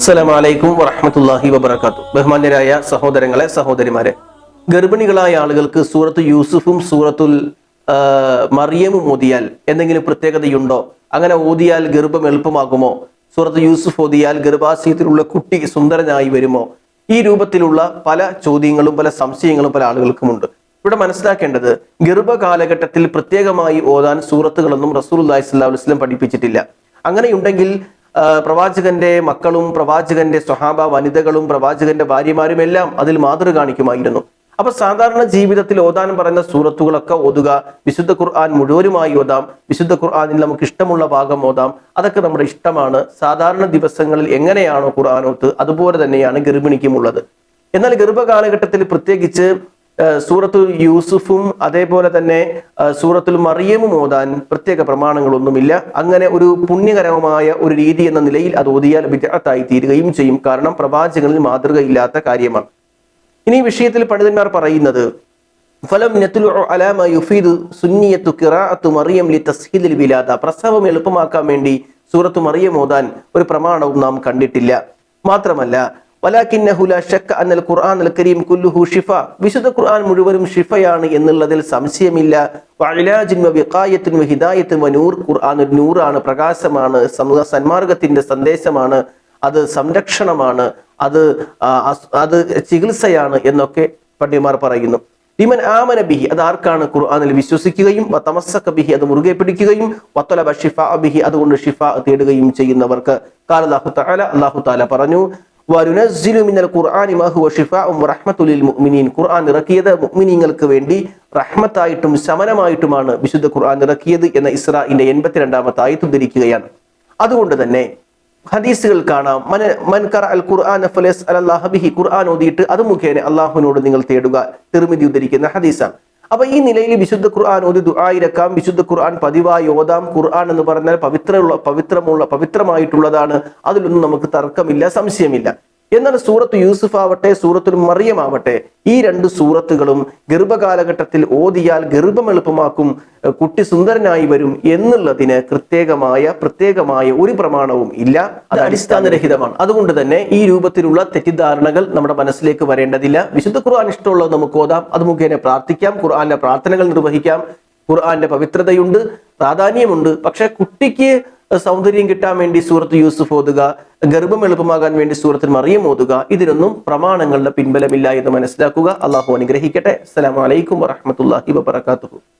അസ്സലാമലൈക്കും വറഹമത്തല്ലാഹി വബർക്കാത്തു ബഹുമാന്യരായ സഹോദരങ്ങളെ സഹോദരിമാരെ ഗർഭിണികളായ ആളുകൾക്ക് സൂറത്ത് യൂസുഫും സൂറത്തുൽ മറിയമും ഓതിയാൽ എന്തെങ്കിലും പ്രത്യേകതയുണ്ടോ? അങ്ങനെ ഓതിയാൽ ഗർഭം എളുപ്പമാകുമോ? സൂറത്ത് യൂസുഫ് ഓതിയാൽ ഗർഭാശയത്തിലുള്ള കുട്ടി സുന്ദരനായി വരുമോ? ഈ രൂപത്തിലുള്ള പല ചോദ്യങ്ങളും പല സംശയങ്ങളും പല ആളുകൾക്കുമുണ്ട്. ഇവിടെ മനസ്സിലാക്കേണ്ടത് ഗർഭകാലഘട്ടത്തിൽ പ്രത്യേകമായി ഓതാൻ സൂറത്തുകളൊന്നും റസൂൽ അള്ളാഹി സ്വല്ലാ പഠിപ്പിച്ചിട്ടില്ല. അങ്ങനെയുണ്ടെങ്കിൽ പ്രവാചകന്റെ മക്കളും പ്രവാചകന്റെ സ്വഹാബ വനിതകളും പ്രവാചകന്റെ ഭാര്യമാരും എല്ലാം അതിൽ മാതൃ കാണിക്കുമായിരുന്നു അപ്പൊ സാധാരണ ജീവിതത്തിൽ ഓതാൻ പറയുന്ന സൂറത്തുകളൊക്കെ ഓതുക വിശുദ്ധ ഖുർആൻ മുഴുവനുമായി ഓതാം വിശുദ്ധ ഖുർആാനിൽ നമുക്ക് ഇഷ്ടമുള്ള ഭാഗം ഓതാം അതൊക്കെ നമ്മുടെ ഇഷ്ടമാണ്. സാധാരണ ദിവസങ്ങളിൽ എങ്ങനെയാണോ ഖുർആാനോത്ത് അതുപോലെ തന്നെയാണ് ഗർഭിണിക്കുമുള്ളത് എന്നാൽ ഗർഭകാലഘട്ടത്തിൽ പ്രത്യേകിച്ച് സൂറത്തുൽ യൂസുഫും അതേപോലെ തന്നെ സൂറത്തുൽ മറിയമും ഓതാൻ പ്രത്യേക പ്രമാണങ്ങളൊന്നുമില്ല. അങ്ങനെ ഒരു പുണ്യകരമായ ഒരു രീതി എന്ന നിലയിൽ അത് ഓതിയാൽ വിദ്യാർത്ഥായി തീരുകയും ചെയ്യും. കാരണം പ്രവാചകനിൽ മാതൃകയില്ലാത്ത കാര്യമാണ്. ഇനി വിഷയത്തിൽ പണ്ഡിതന്മാർ പറയുന്നത് ഫലം നത്ലുഉ അലാ യുഫീദു സുന്നിയത്തു മറിയം വിലാദ. പ്രസവം എളുപ്പമാക്കാൻ വേണ്ടി സൂറത്ത് മറിയം ഓതാൻ ഒരു പ്രമാണവും നാം കണ്ടിട്ടില്ല. മാത്രമല്ല കരീം കുല്ലുഹു വിശുദ്ധ ഖുർആൻ മുഴുവനും ഷിഫയാണ് എന്നുള്ളതിൽ സംശയമില്ല. ഖുർആൻ നൂറാണ് പ്രകാശമാണ് സന്മാർഗത്തിന്റെ സന്ദേശമാണ് അത് സംരക്ഷണമാണ് അത് അത് ചികിത്സയാണ് എന്നൊക്കെ പണ്ഡിമാർ പറയുന്നു. ലിമൻ ആമന ബിഹി അത് ആർക്കാണ് ഖുർആാനിൽ വിശ്വസിക്കുകയും തമസ്സക്ക ബിഹി അത് മുറുകെ പിടിക്കുകയും വത്തലബ ഷിഫ ബിഹി അതുകൊണ്ട് ഷിഫ തേടുകയും ചെയ്യുന്നവർക്ക്. കാല താല അല്ലാഹു തആല പറഞ്ഞു ഖുർആൻ ഇറക്കിയത് മുഅ്മിനീങ്ങൾക്ക് വേണ്ടി റഹ്മത്തായിട്ടും ശമനമായിട്ടുമാണ് വിശുദ്ധ ഖുർആൻ ഇറക്കിയത് എന്ന ഇസ്രാഇന്റെ എൺപത്തിരണ്ടാമത്തെ ആയത്ത് ഉദ്ധരിക്കുകയാണ്. അതുകൊണ്ട് തന്നെ ഹദീസുകൾ കാണാം. മൻ ഖറ അൽ ഖുർആൻ ഫലസ് അലല്ലാഹ ബിഹി. ഖുർആൻ ഓതിയിട്ട് അത് മുഖേന അള്ളാഹുവിനോട് നിങ്ങൾ തേടുക. തിരുമിതി ഉദ്ധരിക്കുന്ന ഹദീസാണ്. അപ്പൊ ഈ നിലയിൽ വിശുദ്ധ ഖുർആൻ ഒരു ദുആയിരക്കാം വിശുദ്ധ ഖുർആൻ പതിവായി ഓതാം. ഖുർആൻ എന്ന് പറഞ്ഞാൽ പവിത്രമുള്ള പവിത്രമുള്ള പവിത്രമായിട്ടുള്ളതാണ്. അതിലൊന്നും നമുക്ക് തർക്കമില്ല സംശയമില്ല. എന്നാൽ സൂറത്ത് യൂസുഫ് ആവട്ടെ സൂറത്തുൽ മറിയം ആവട്ടെ ഈ രണ്ട് സൂറത്തുകളും ഗർഭകാലഘട്ടത്തിൽ ഓതിയാൽ ഗർഭം എളുപ്പമാക്കും കുട്ടി സുന്ദരനായി വരും എന്നുള്ളതിന് പ്രത്യേകമായ പ്രത്യേകമായ ഒരു പ്രമാണവും ഇല്ല. അത് അടിസ്ഥാനരഹിതമാണ്. അതുകൊണ്ട് തന്നെ ഈ രൂപത്തിലുള്ള തെറ്റിദ്ധാരണകൾ നമ്മുടെ മനസ്സിലേക്ക് വരേണ്ടതില്ല. വിശുദ്ധ ഖുർആൻ ഇഷ്ടമുള്ളത് നമുക്ക് ഓതാം. അത് മുഖേന പ്രാർത്ഥിക്കാം. ഖുർആന്റെ പ്രാർത്ഥനകൾ നിർവഹിക്കാം. ഖുർആന്റെ പവിത്രതയുണ്ട് പ്രാധാന്യമുണ്ട്. പക്ഷെ കുട്ടിക്ക് സൗന്ദര്യം കിട്ടാൻ വേണ്ടി സൂറത്ത് യൂസുഫ് ഓതുക ഗർഭം എളുപ്പമാകാൻ വേണ്ടി സൂറത്തിൽ മറിയം ഓതുക ഇതിനൊന്നും പ്രമാണങ്ങളുടെ പിൻബലമില്ല എന്ന് മനസ്സിലാക്കുക. അള്ളാഹു അനുഗ്രഹിക്കട്ടെ. അസ്സലാമു അലൈക്കും വറഹ്മത്തുള്ളാഹി വബറകാതുഹു.